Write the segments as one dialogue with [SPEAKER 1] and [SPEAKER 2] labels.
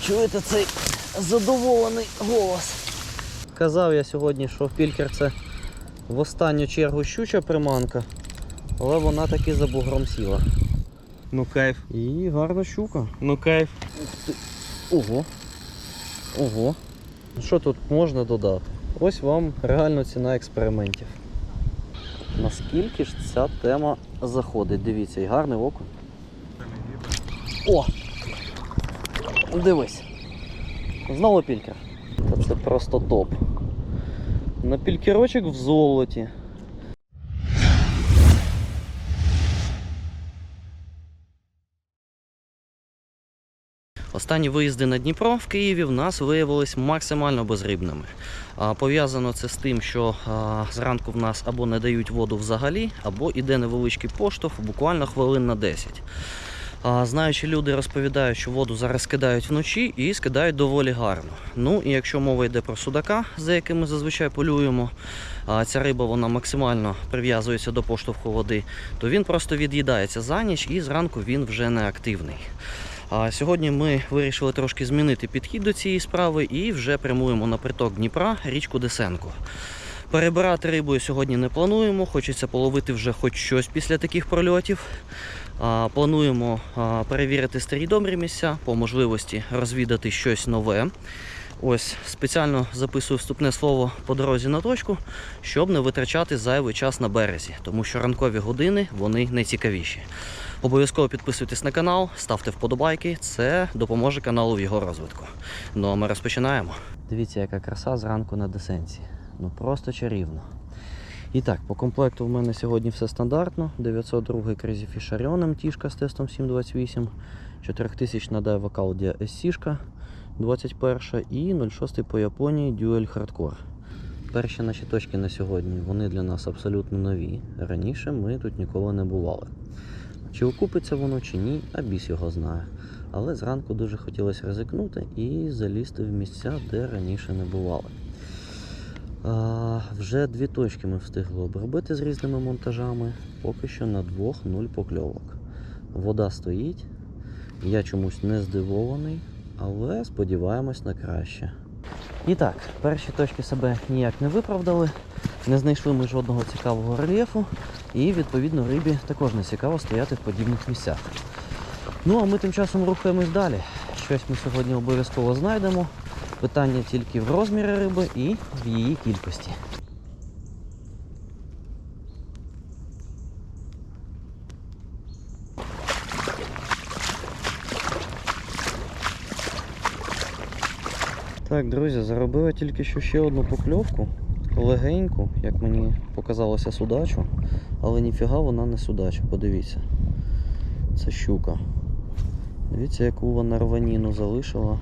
[SPEAKER 1] Чуєте цей задоволений голос? Казав я сьогодні, що пількер це в останню чергу щуча приманка, але вона таки за бугром сіла.
[SPEAKER 2] Ну кайф.
[SPEAKER 1] І гарна щука.
[SPEAKER 2] Ну кайф.
[SPEAKER 1] Ого. Ого. Що тут можна додати? Ось вам реально ціна експериментів. Наскільки ж ця тема заходить? Дивіться, і гарне око. О! Дивись. Знову пількер. Та це просто топ. На пількерочок в золоті. Останні виїзди на Дніпро в Києві в нас виявились максимально безрибними. Пов'язано це з тим, що а, зранку в нас або не дають воду взагалі, або іде невеличкий поштовх, буквально хвилин на 10. Знаючи люди розповідають, що воду зараз скидають вночі і скидають доволі гарно. Ну і якщо мова йде про судака, за яким ми зазвичай полюємо, ця риба вона максимально прив'язується до поштовху води, то він просто від'їдається за ніч і зранку він вже не активний. А сьогодні ми вирішили трошки змінити підхід до цієї справи і вже прямуємо на приток Дніпра, річку Десенко. Перебирати рибою сьогодні не плануємо, хочеться половити вже хоч щось після таких прольотів. Плануємо перевірити старі добрі місця, по можливості розвідати щось нове. Ось спеціально записую вступне слово по дорозі на точку, щоб не витрачати зайвий час на березі, тому що ранкові години вони найцікавіші. Обов'язково підписуйтесь на канал, ставте вподобайки, це допоможе каналу в його розвитку. Ну а ми розпочинаємо. Дивіться, яка краса зранку на десенці. Ну просто чарівно. І так, по комплекту в мене сьогодні все стандартно. 902 Crazy Fish Orion тішка з тестом 728, 4000 на Daiwa Caldia SC 21 і 06 по Японії Dual Hardcore. Перші наші точки на сьогодні вони для нас абсолютно нові. Раніше ми тут ніколи не бували. Чи окупиться воно, чи ні, а біс його знає. Але зранку дуже хотілося ризикнути і залізти в місця, де раніше не бували. А, вже дві точки ми встигли обробити з різними монтажами. Поки що на двох нуль покльовок. Вода стоїть. Я чомусь не здивований, але сподіваємось на краще. І так, перші точки себе ніяк не виправдали, не знайшли ми жодного цікавого рельєфу, і відповідно рибі також не цікаво стояти в подібних місцях. Ну а ми тим часом рухаємось далі. Щось ми сьогодні обов'язково знайдемо. Питання тільки в розмірі риби і в її кількості. Так, друзі, заробила тільки що ще одну покльовку. Легеньку, як мені показалося, судачу. Але ніфіга вона не судача, подивіться. Це щука. Дивіться, яку вона рваніну залишила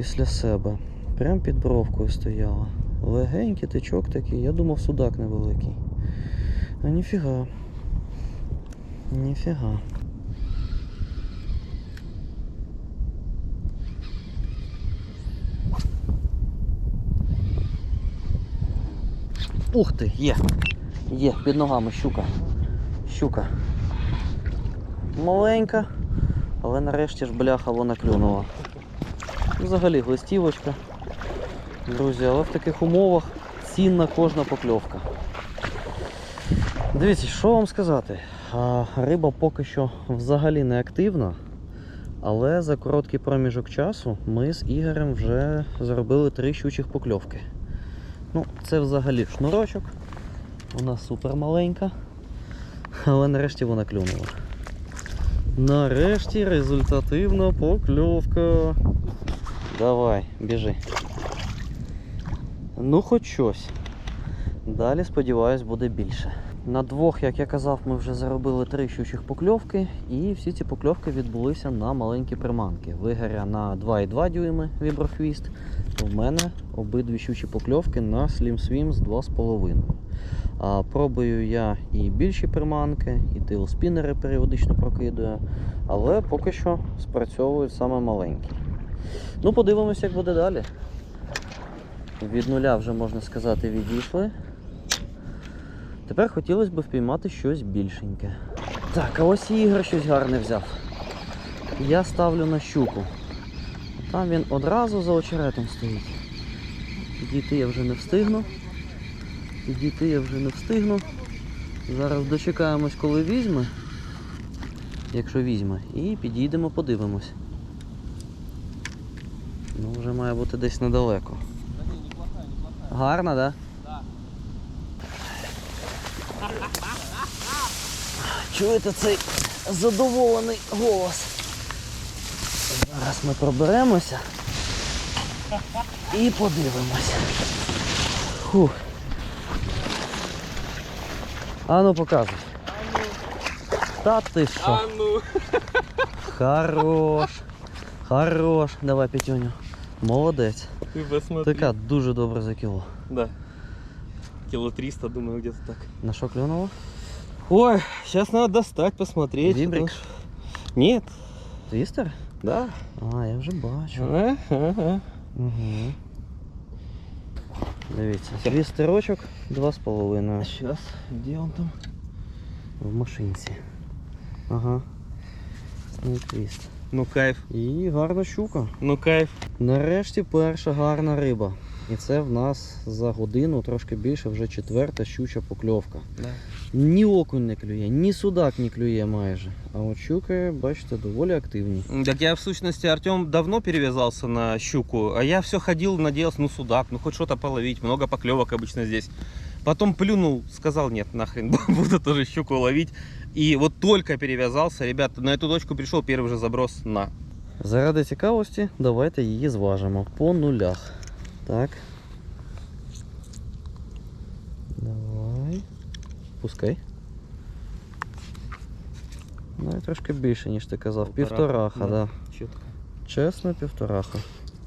[SPEAKER 1] після себе. Прям під бровкою стояла. Легенький тичок такий, я думав судак невеликий. А ніфіга. Ніфіга. Ух ти, є! Є, під ногами щука. Щука. Маленька, але нарешті ж бляха вона клюнула. Взагалі глистівочка. Друзі, але в таких умовах цінна кожна покльовка. Дивіться, що вам сказати? Риба поки що взагалі не активна, але за короткий проміжок часу ми з Ігорем вже зробили три щучих покльовки. Ну, це взагалі шнурочок. Вона супер маленька. Але нарешті вона клюнула. Нарешті результативна покльовка. Давай, біжи. Ну, хоч щось. Далі, сподіваюсь, буде більше. На двох, як я казав, ми вже заробили три щучих покльовки, і всі ці покльовки відбулися на маленькі приманки. Вигоря на 2,2 дюйми віброхвіст. У мене обидві щучі покльовки на Slim Swim з 2,5. А пробую я і більші приманки, і тейлспінери періодично прокидую, але поки що спрацьовують саме маленькі. Ну, подивимося, як буде далі. Від нуля вже можна сказати відійшли. Тепер хотілося б впіймати щось більшеньке. Так, а ось і Ігор щось гарне взяв. я ставлю на щуку. Там він одразу за очеретом стоїть. Підійти я вже не встигну. Підійти я вже не встигну. Зараз дочекаємось, коли візьме. Якщо візьме. І підійдемо, подивимось. Ну, вже має бути десь недалеко. Гарно, так? Да? Чуєте цей задоволений голос? Зараз ми проберемося і подивимося. Фух. А ну показуй. Та ти що?
[SPEAKER 2] А ну.
[SPEAKER 1] Хорош. Хорош. Давай, Петюню. Молодець.
[SPEAKER 2] Ты посмотри.
[SPEAKER 1] Така дуже добре за кіло.
[SPEAKER 2] Да. Кило 300, думаю, где-то так.
[SPEAKER 1] На що клюнуло?
[SPEAKER 2] Ой, сейчас надо достать, посмотреть.
[SPEAKER 1] Вибрик?
[SPEAKER 2] потому что- Нет.
[SPEAKER 1] Твістер?
[SPEAKER 2] Да.
[SPEAKER 1] А, я вже бачу.
[SPEAKER 2] Ага, ага.
[SPEAKER 1] Угу. Дивіться, твістерочок 2,5
[SPEAKER 2] Сейчас, где он там?
[SPEAKER 1] в машинці. Ага. Снейквіст.
[SPEAKER 2] Ну кайф,
[SPEAKER 1] І гарна щука.
[SPEAKER 2] ну кайф.
[SPEAKER 1] Нарешті перша гарна риба. І це в нас за годину трошки більше вже четверта щуча покльовка.
[SPEAKER 2] Да.
[SPEAKER 1] Ні окунь не клює, ні судак не клює майже. А от щуки, бачите, доволі активні.
[SPEAKER 2] Так я в сущности, Артем давно перевязался на щуку, а я все ходил, надеялся, ну судак, ну хоть что-то половить, много поклевок обычно здесь. Потом плюнул, сказал, нет, нахрен, буду тоже щуку ловить. И вот только перевязался, ребята, на эту точку пришел первый же заброс на.
[SPEAKER 1] Заради цікавості, давайте її зважимо по нулях. Так. Давай. Пускай. Ну і трошки більше, ніж ти казав. Півтораха,
[SPEAKER 2] да.
[SPEAKER 1] да.
[SPEAKER 2] Четко.
[SPEAKER 1] Чесно, півтораха.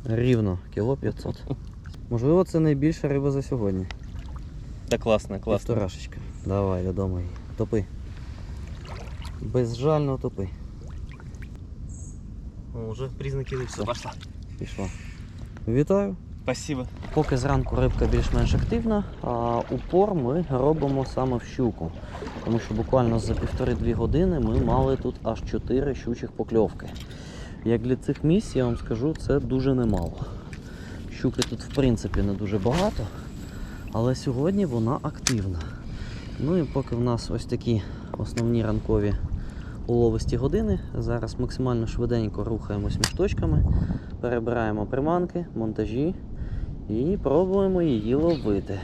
[SPEAKER 1] Рівно, кіло 500. Можливо, це найбільша риба за сьогодні.
[SPEAKER 2] Да классно, классно.
[SPEAKER 1] Півторашечка. Давай, додому її. Топи. Безжально топи.
[SPEAKER 2] О, уже признаки все. Пошла.
[SPEAKER 1] Пішла. Вітаю.
[SPEAKER 2] Спасибо.
[SPEAKER 1] Поки зранку рибка більш-менш активна, а упор ми робимо саме в щуку. Тому що буквально за півтори-дві години ми мали тут аж 4 щучих покльовки. Як для цих місць, я вам скажу, це дуже немало. Щуки тут в принципі не дуже багато, але сьогодні вона активна. Ну і поки в нас ось такі основні ранкові уловисті години, зараз максимально швиденько рухаємось між точками, перебираємо приманки, монтажі і пробуємо її ловити.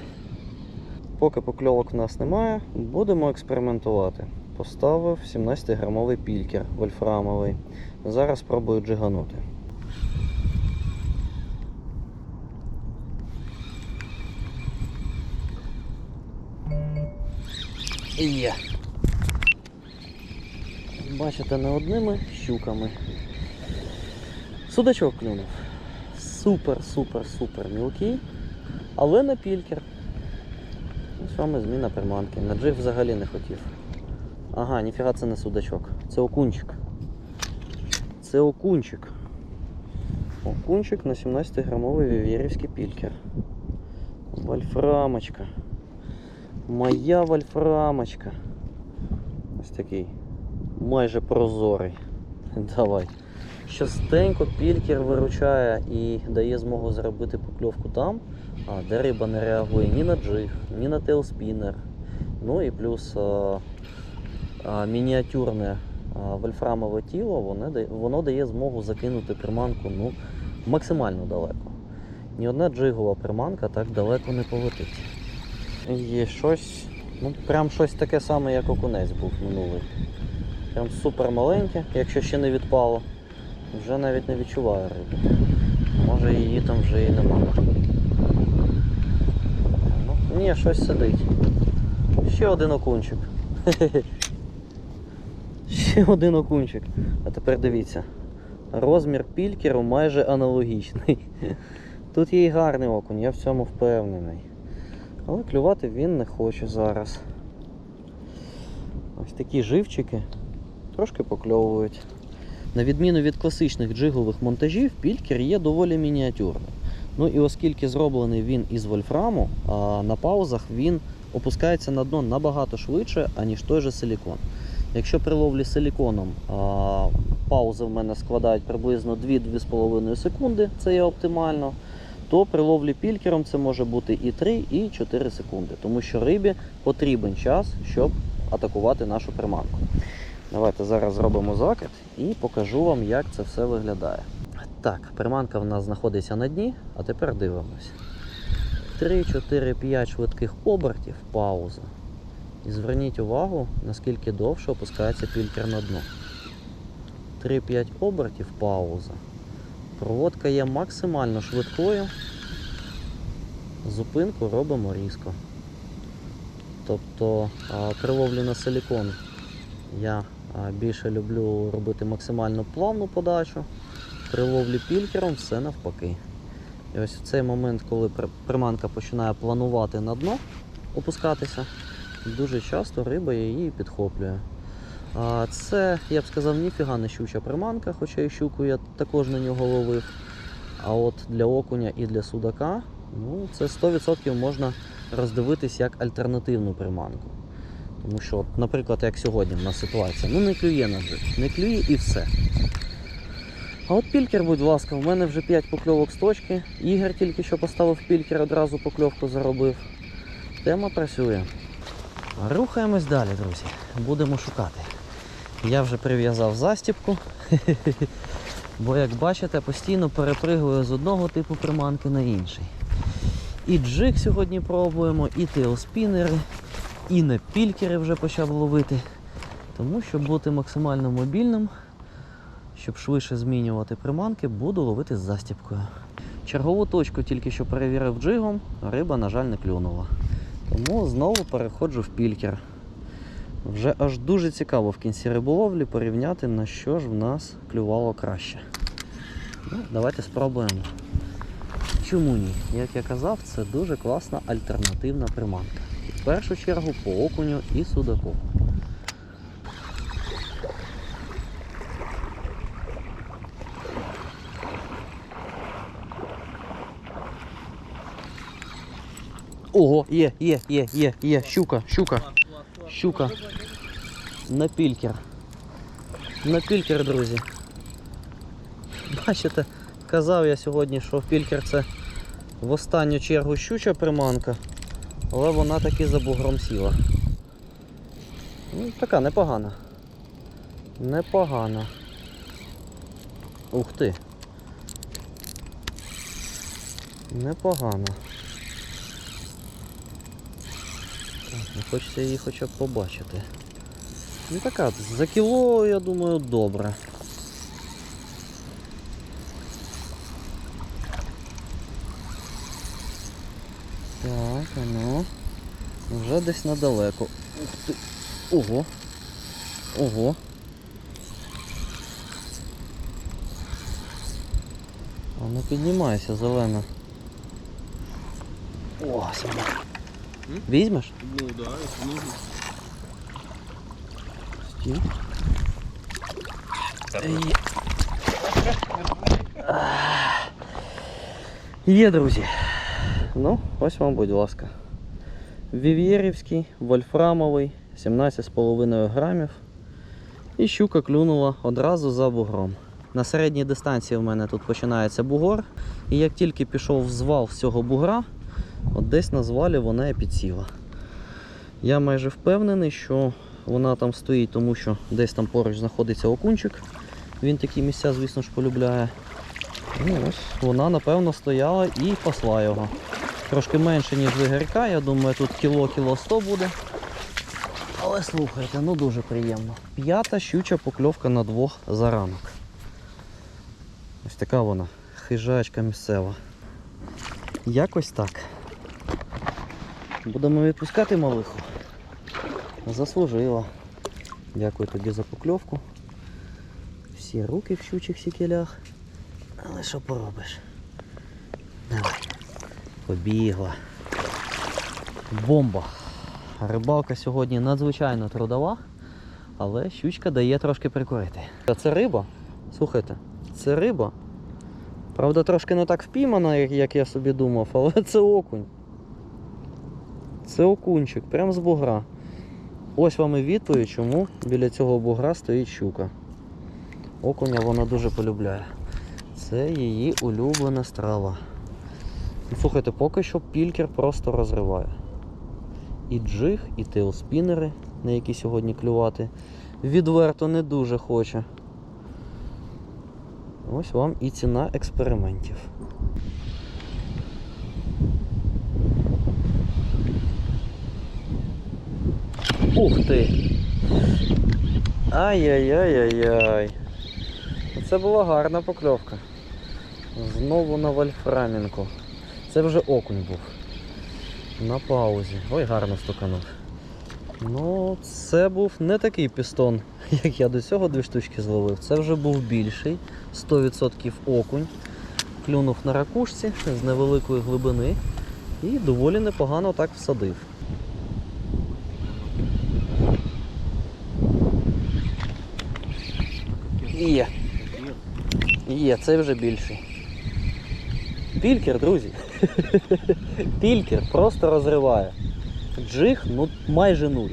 [SPEAKER 1] Поки покльовок в нас немає, будемо експериментувати. Поставив 17-грамовий пількер вольфрамовий. Зараз спробую джиганути. Є. Бачите, не одними щуками. Судачок клюнув. Супер, супер, супер мілкий. Але на пількер. Ось вам і зміна приманки. На джиг взагалі не хотів. Ага, ніфіга це не судачок. Це окунчик. Це окунчик. Окунчик на 17-грамовий вівєрівський пількер. Вольфрамочка. Моя вольфрамочка. Ось такий. Майже прозорий. Давай. Частенько пількер виручає і дає змогу зробити покльовку там, де риба не реагує ні на джиг, ні на тейлспінер. Ну і плюс а, а, мініатюрне а, вольфрамове тіло, воно, воно дає змогу закинути приманку ну, максимально далеко. Ні одна джигова приманка так далеко не полетить. Є щось, ну прям щось таке саме, як окунець був минулий. Прям супер маленьке, якщо ще не відпало. Вже навіть не відчуваю риби. Може її там вже і нема. Ну, ні, щось сидить. Ще один окунчик. Ще один окунчик. А тепер дивіться. Розмір пількеру майже аналогічний. Тут є і гарний окунь, я в цьому впевнений. Але клювати він не хоче зараз. Ось такі живчики трошки покльовують. На відміну від класичних джигових монтажів, пількер є доволі мініатюрним. Ну і оскільки зроблений він із вольфраму, на паузах він опускається на дно набагато швидше, аніж той же силікон. Якщо при ловлі силіконом паузи в мене складають приблизно 2-2,5 секунди, це є оптимально, то при ловлі пількером це може бути і 3, і 4 секунди, тому що рибі потрібен час, щоб атакувати нашу приманку. Давайте зараз зробимо закид і покажу вам, як це все виглядає. Так, приманка в нас знаходиться на дні, а тепер дивимось. 3, 4, 5 швидких обертів, пауза. І зверніть увагу, наскільки довше опускається пількер на дно. 3-5 обертів, пауза. Проводка є максимально швидкою. Зупинку робимо різко. Тобто при ловлі на силікон я більше люблю робити максимально плавну подачу. При ловлі пількером все навпаки. І ось в цей момент, коли приманка починає планувати на дно, опускатися, дуже часто риба її підхоплює. Це, я б сказав, ніфіга не щуча приманка, хоча і щуку я також на нього ловив. А от для окуня і для судака, ну, це 100% можна роздивитись як альтернативну приманку. Тому що, от, наприклад, як сьогодні в нас ситуація, ну не клює ножик, не клює і все. А от пількер, будь ласка, в мене вже 5 покльовок з точки. Ігор тільки що поставив пількер, одразу покльовку заробив. Тема працює. Рухаємось далі, друзі. Будемо шукати. Я вже прив'язав застіпку. Бо, як бачите, постійно перепригую з одного типу приманки на інший. І джиг сьогодні пробуємо, і теоспінери, і на пількери вже почав ловити. Тому, щоб бути максимально мобільним, щоб швидше змінювати приманки, буду ловити з застіпкою. Чергову точку тільки що перевірив джигом, риба, на жаль, не клюнула. Тому знову переходжу в пількер. Вже аж дуже цікаво в кінці риболовлі порівняти, на що ж в нас клювало краще. Ну, давайте спробуємо. Чому ні? Як я казав, це дуже класна альтернативна приманка. Першу чергу по окуню і судаку. Ого, є, є, є, є, є, щука, щука, щука. На пількер. На пількер, друзі. Бачите, казав я сьогодні, що пількер це в останню чергу щуча приманка, але вона таки за бугром сіла. Ну, така непогана. Непогана. Ух ти. Непогано. Так, ну хочеться її хоча б побачити. Ну така, за кіло, я думаю, добре. Так, а ну. Вже десь ти. Ого. Ого. А ну піднімайся, зелена. Вона.
[SPEAKER 2] М?
[SPEAKER 1] Візьмеш?
[SPEAKER 2] Ну да, если нужно.
[SPEAKER 1] Стій. Є. Є, друзі. Ну, ось вам, будь ласка. Вів'єрівський, вольфрамовий, 17,5 грамів. І щука клюнула одразу за бугром. На середній дистанції в мене тут починається бугор. І як тільки пішов звал з цього бугра, от десь на звалі вона і підсіла. Я майже впевнений, що вона там стоїть, тому що десь там поруч знаходиться окунчик. Він такі місця, звісно ж, полюбляє. Ну, ось вона, напевно, стояла і пасла його. Трошки менше, ніж вигірка, я думаю, тут кіло-кіло 100 буде. Але слухайте, ну дуже приємно. П'ята щуча покльовка на двох за ранок. Ось така вона, хижачка місцева. Якось так. Будемо відпускати малиху. Заслужила. Дякую тобі за покльовку. Всі руки в щучих сікелях. Але що поробиш? Давай. Побігла. Бомба. Рибалка сьогодні надзвичайно трудова, але щучка дає трошки прикурити. Це риба? Слухайте, це риба. Правда, трошки не так впіймана, як, я собі думав, але це окунь. Це окунчик, прям з бугра. Ось вам і відповідь, чому біля цього бугра стоїть щука. Окуня вона дуже полюбляє. Це її улюблена страва. Слухайте, поки що пількер просто розриває. І джиг, і тейлспінери, на які сьогодні клювати, відверто не дуже хоче. Ось вам і ціна експериментів. Ух ти! Ай-яй-яй-яй-яй. Це була гарна покльовка. Знову на вольфрамінку. Це вже окунь був. На паузі. Ой, гарно стуканув. Ну, це був не такий пістон, як я до цього дві штучки зловив. Це вже був більший. 100% окунь. Клюнув на ракушці з невеликої глибини і доволі непогано так всадив. Є. Є, це вже більший. Пількер, друзі. Пількер просто розриває. Джиг ну майже нуль.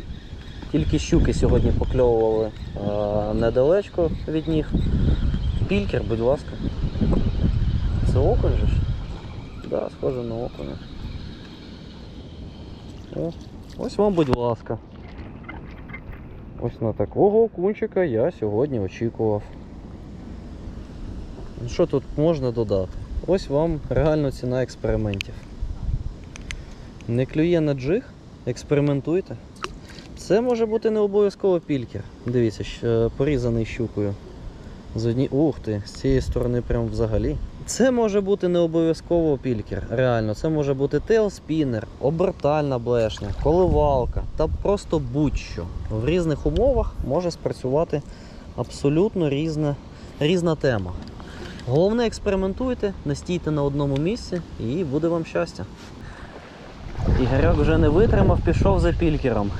[SPEAKER 1] Тільки щуки сьогодні покльовували е, недалечко від них. Пількер, будь ласка. Це окунь же ж? Да, схоже на окуня. О, ось вам, будь ласка. Ось на такого окунчика я сьогодні очікував. Ну, Що тут можна додати? Ось вам реально ціна експериментів. Не клює на джиг, експериментуйте. Це може бути не обов'язково пількер. Дивіться, порізаний щукою. З одні... Ух ти, з цієї сторони прям взагалі. Це може бути не обов'язково пількер. Реально, це може бути тейлспінер, обертальна блешня, коливалка та просто будь-що. В різних умовах може спрацювати абсолютно різна, різна тема. Головне, експериментуйте, не стійте на одному місці і буде вам щастя. Ігорьок вже не витримав, пішов за пількером.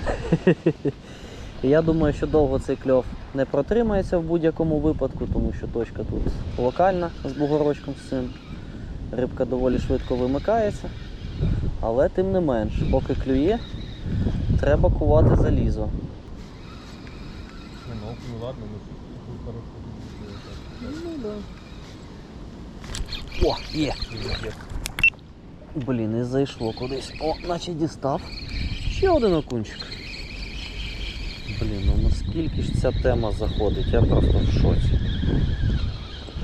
[SPEAKER 1] Я думаю, що довго цей кльов не протримається в будь-якому випадку, тому що точка тут локальна з бугорочком з цим. Рибка доволі швидко вимикається. Але тим не менш, поки клює, треба кувати залізо.
[SPEAKER 2] Ну, ну ладно, ну
[SPEAKER 1] Ну да. О, є! Блін, і зайшло кудись. О, наче дістав. Ще один окунчик. Блін, ну наскільки ж ця тема заходить, я просто в шоці.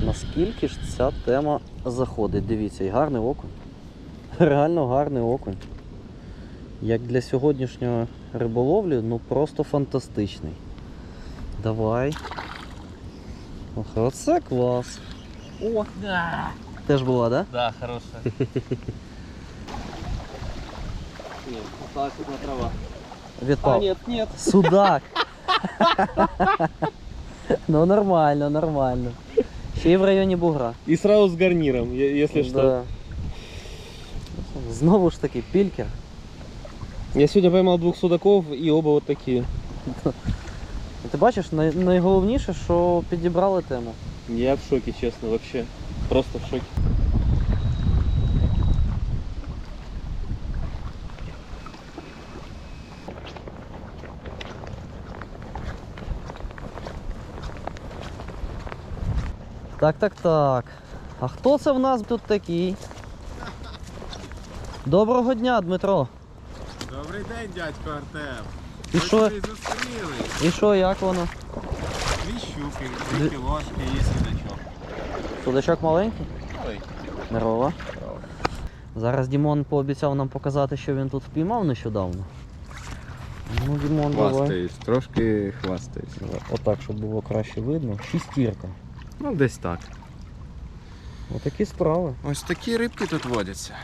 [SPEAKER 1] Наскільки ж ця тема заходить? Дивіться, і гарний окунь. Реально гарний окунь. Як для сьогоднішньої риболовлі, ну просто фантастичний. Давай. Оце клас.
[SPEAKER 2] О.
[SPEAKER 1] Теж була, да?
[SPEAKER 2] Да, хорошая. Нет, так вот трава.
[SPEAKER 1] Відпав.
[SPEAKER 2] А, нет, нет.
[SPEAKER 1] Судак. ну нормально, нормально. Ще й в районі бугра.
[SPEAKER 2] И сразу с гарниром, е- если что.
[SPEAKER 1] Да. Знову ж таки, пількер.
[SPEAKER 2] Я сегодня поймал двух судаков, и оба вот такие.
[SPEAKER 1] Ти бачиш, най- найголовніше, що підібрали тему.
[SPEAKER 2] Я в шоке, честно, вообще. Просто в шоке.
[SPEAKER 1] Так, так, так. А хто це в нас тут такий? Доброго дня, Дмитро.
[SPEAKER 3] Добрий день, дядько Артем.
[SPEAKER 1] І
[SPEAKER 3] Ми
[SPEAKER 1] що?
[SPEAKER 3] тебе зустріли.
[SPEAKER 1] І що, як воно?
[SPEAKER 3] Дві щуки,
[SPEAKER 1] Дві-
[SPEAKER 3] кілошки і судачок.
[SPEAKER 1] Судачок маленький?
[SPEAKER 3] Ой,
[SPEAKER 1] Здорово. Зараз Дімон пообіцяв нам показати, що він тут впіймав нещодавно. Ну, Дімон, давай.
[SPEAKER 4] Хвастаюсь, трошки хвастаюсь.
[SPEAKER 1] Отак, щоб було краще видно. Шістірка.
[SPEAKER 4] Ну, десь так.
[SPEAKER 1] Отакі справи.
[SPEAKER 3] ось такі рибки тут водяться.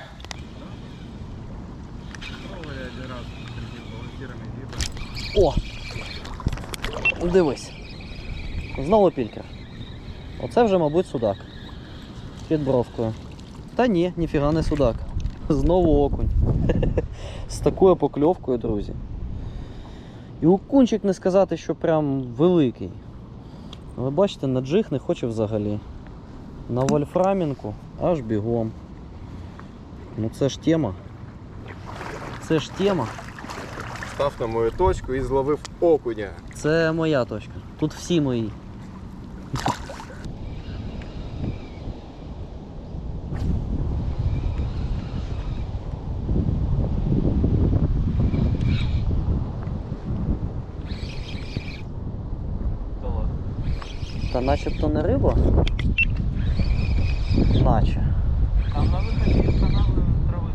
[SPEAKER 1] О! Дивись. Знову пількер. Оце вже, мабуть, судак. Під бровкою. Та ні, ніфіга не судак. Знову окунь. З такою покльовкою, друзі. І окунчик не сказати, що прям великий. Ви бачите, на джиг не хоче взагалі. На вольфрамінку аж бігом. Ну це ж тема. Це ж тема.
[SPEAKER 3] став на мою точку і зловив окуня.
[SPEAKER 1] Це моя точка. Тут всі мої. Та начебто не риба. Наче.
[SPEAKER 2] Там на выходе из канала травы.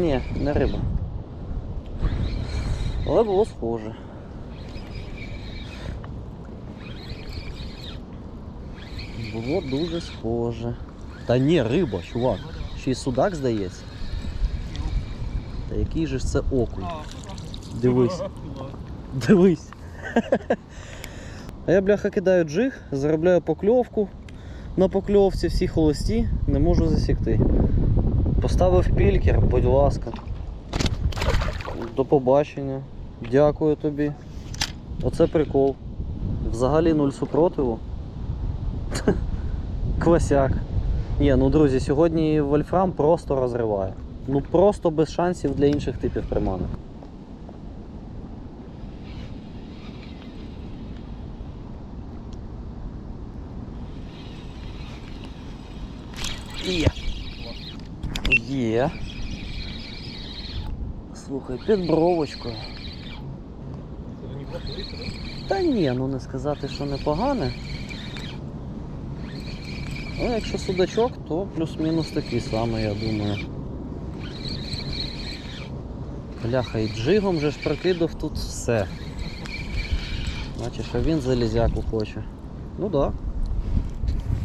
[SPEAKER 1] Ні, не риба. Але було схоже. Було дуже схоже. Та ні, риба, чувак. Ще й судак здається. Та який же ж це окунь? Дивись. Дивись. А я, бляха, кидаю джиг, заробляю покльовку. На покльовці всі холості, не можу засікти. Поставив пількер, будь ласка. До побачення. Дякую тобі. Оце прикол. Взагалі нуль супротиву. Квасяк. Ні, ну друзі, сьогодні вольфрам просто розриває. Ну просто без шансів для інших типів приманок. Є. Є. Слухай, під бровочкою. Та ні, ну не сказати, що непогане. Ну, якщо судачок, то плюс-мінус такий самий, я думаю. Бляха, і джигом же ж прокидав тут все. Значить, що він залізяку хоче. Ну так. Да.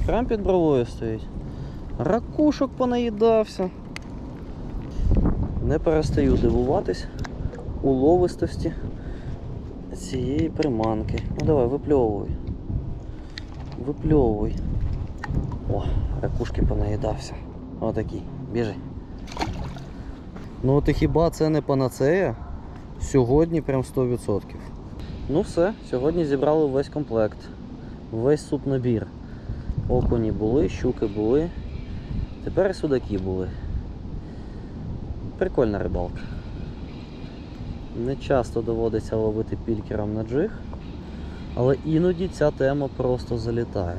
[SPEAKER 1] Прям під бровою стоїть. Ракушок понаїдався. Не перестаю дивуватись уловистості цієї приманки. Ну давай, випльовуй. Випльовуй. О, ракушки понаїдався. Отакий. Біжи. Ну і хіба це не панацея? Сьогодні прям 100%. Ну все, сьогодні зібрали весь комплект. Весь супнабір. Окуні були, щуки були. Тепер і судаки були. Прикольна рибалка. Не часто доводиться ловити пількером на джиг, але іноді ця тема просто залітає.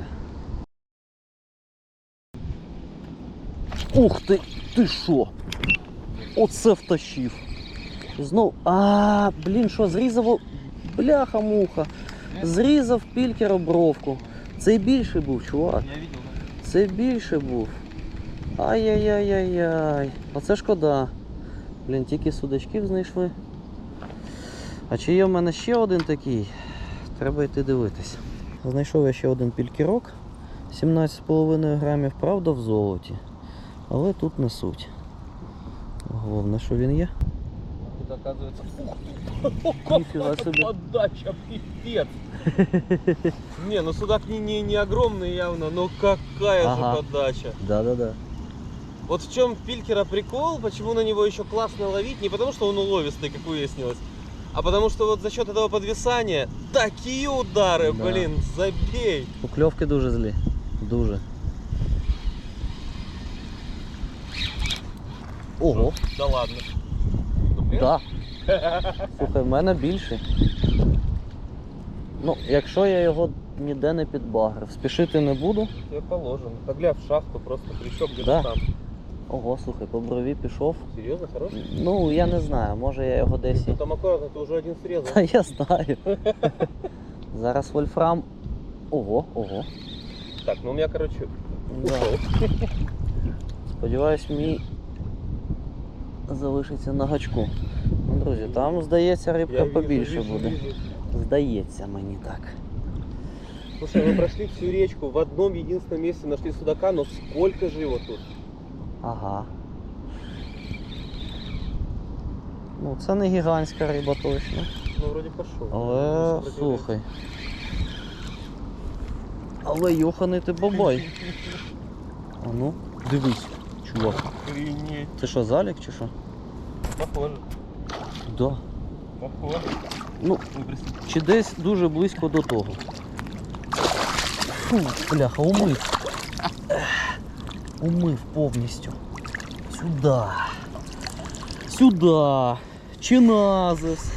[SPEAKER 1] Ух ти! Ти що? Оце втащив. Знов. А, блін, що, зрізав. Бляха-муха. Зрізав пількер бровку. Цей більший був, чувак. Це більше був. Ай-яй-яй-яй-яй. Оце шкода. Блін, тільки судачків знайшли. А чи є в мене ще один такий? Треба йти дивитись. Знайшов я ще один пількірок. 17,5 грамів, правда, в золоті. Але тут не суть. Головне, що він є.
[SPEAKER 2] Тут оказывается...
[SPEAKER 1] Ніфіга собі.
[SPEAKER 2] Подача, пипец. Не, ну судак не, не, не огромный явно, но какая
[SPEAKER 1] Ага.
[SPEAKER 2] же подача.
[SPEAKER 1] Да-да-да.
[SPEAKER 2] Вот в чем Пилькера прикол, почему на него еще классно ловить, не потому что он уловистый, как выяснилось, а потому что вот за счет этого подвисания такие удары,
[SPEAKER 1] Да.
[SPEAKER 2] блин, забей.
[SPEAKER 1] Покльовки дуже злі. Дуже. Ого.
[SPEAKER 2] Да ладно. Ну, блин.
[SPEAKER 1] Так. Слухай, в мене більше. Ну, якщо я його ніде не підбагрив, спішити не буду.
[SPEAKER 2] Тебе положено. Погля в шахту, просто крючок где-то
[SPEAKER 1] Да.
[SPEAKER 2] там.
[SPEAKER 1] Ого, слухай, по брові пішов.
[SPEAKER 2] Серьезно, хороший?
[SPEAKER 1] Ну, я не знаю, може я його десь. і-
[SPEAKER 2] Ну, там аккуратно, ты уже один срезал.
[SPEAKER 1] Та я знаю. Зараз вольфрам. Ого, ого.
[SPEAKER 2] Так, ну у меня, короче,
[SPEAKER 1] Да.
[SPEAKER 2] ушел.
[SPEAKER 1] Сподіваюсь, мій залишиться на гачку. Ну, друзі, там, здається, рибка
[SPEAKER 2] Я
[SPEAKER 1] побільше
[SPEAKER 2] вижу,
[SPEAKER 1] буде.
[SPEAKER 2] вижу.
[SPEAKER 1] Здається мені так.
[SPEAKER 2] Слушай, мы прошли всю речку, в одном единственном месте нашли судака, но сколько же его тут?
[SPEAKER 1] Ага. Ну, це не гігантська риба точно.
[SPEAKER 2] Ну, вроде пошел.
[SPEAKER 1] Але слухай. Але йоханий ти бабай. А ну, дивись, чувак.
[SPEAKER 2] Охренеть.
[SPEAKER 1] Це що, залік чи що?
[SPEAKER 2] Похоже,
[SPEAKER 1] Да.
[SPEAKER 2] похоже.
[SPEAKER 1] Ну,
[SPEAKER 2] Ну,
[SPEAKER 1] чи десь дуже близько до того. Фу, бляха, умив Ех, Умив повністю. Сюди. Сюди. Чиназис.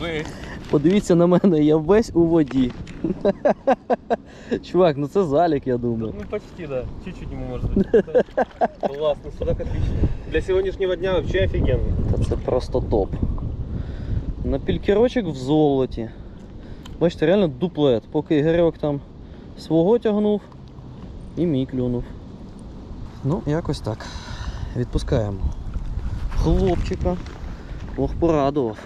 [SPEAKER 2] Жесть.
[SPEAKER 1] Подивіться на мене, я весь у воді. Чувак, ну це залік, я думаю.
[SPEAKER 2] Ну почти, да. Чуть-чуть ему может быть. Классно, судак отличный. Для сегодняшнего дня вообще офигенный.
[SPEAKER 1] Та це просто топ. На пількерочок в золоті. Бачите, реально дуплет. Поки Ігорьок там свого тягнув і мій клюнув. Ну, якось так. Відпускаємо. Хлопчика. Ох, порадував.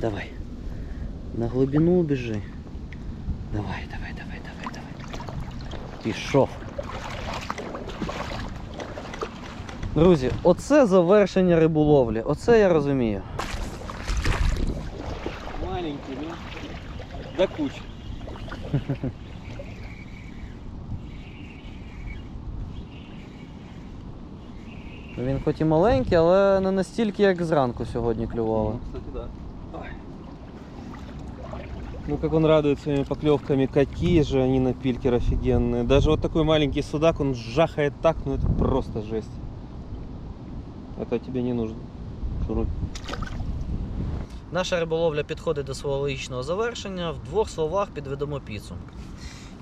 [SPEAKER 1] Давай. На глибину біжи. Давай, давай, давай, давай, давай. Пішов. Друзі, оце завершення риболовлі. Оце я розумію.
[SPEAKER 2] Маленький, ну. Да куча.
[SPEAKER 1] Він хоч і маленький, але не настільки, як зранку сьогодні клювало.
[SPEAKER 2] Кстати, да. Ой. Ну как он радует своими поклевками, какие же они на пилькер офигенные. Даже вот такой маленький судак, он жахает так, ну это просто жесть. Это тебе не нужно. Шуруй.
[SPEAKER 1] Наша риболовля підходить до свого логічного завершення. В двох словах підведемо підсумки.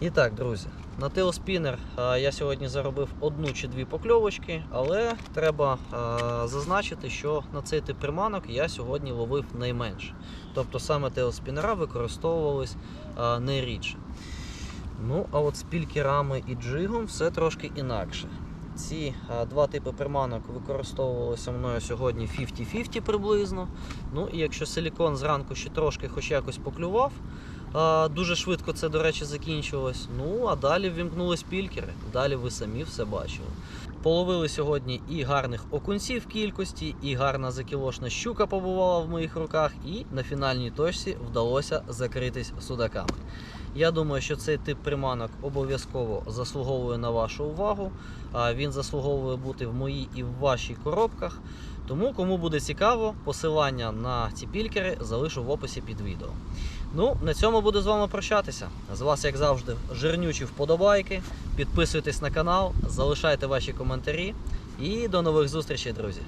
[SPEAKER 1] І так, друзі, на теоспінер я сьогодні заробив одну чи дві покльовочки, але треба зазначити, що на цей тип приманок я сьогодні ловив найменше. Тобто саме теоспінера використовувались найрідше. Ну, а от з пількерами і джигом все трошки інакше. Ці а, два типи приманок використовувалися мною сьогодні 50-50 приблизно. Ну і якщо силікон зранку ще трошки хоч якось поклював, дуже швидко це, до речі, закінчилось. Ну а далі ввімкнулись пількери. Далі ви самі все бачили. Половили сьогодні і гарних окунців кількості, і гарна закілошна щука побувала в моїх руках, і на фінальній точці вдалося закритись судаками. Я думаю, що цей тип приманок обов'язково заслуговує на вашу увагу. Він заслуговує бути в моїй і в вашій коробках. Тому, кому буде цікаво, посилання на ці пількери залишу в описі під відео. Ну, на цьому буду з вами прощатися. З вас, як завжди, жирнючі вподобайки. Підписуйтесь на канал, залишайте ваші коментарі. І до нових зустрічей, друзі!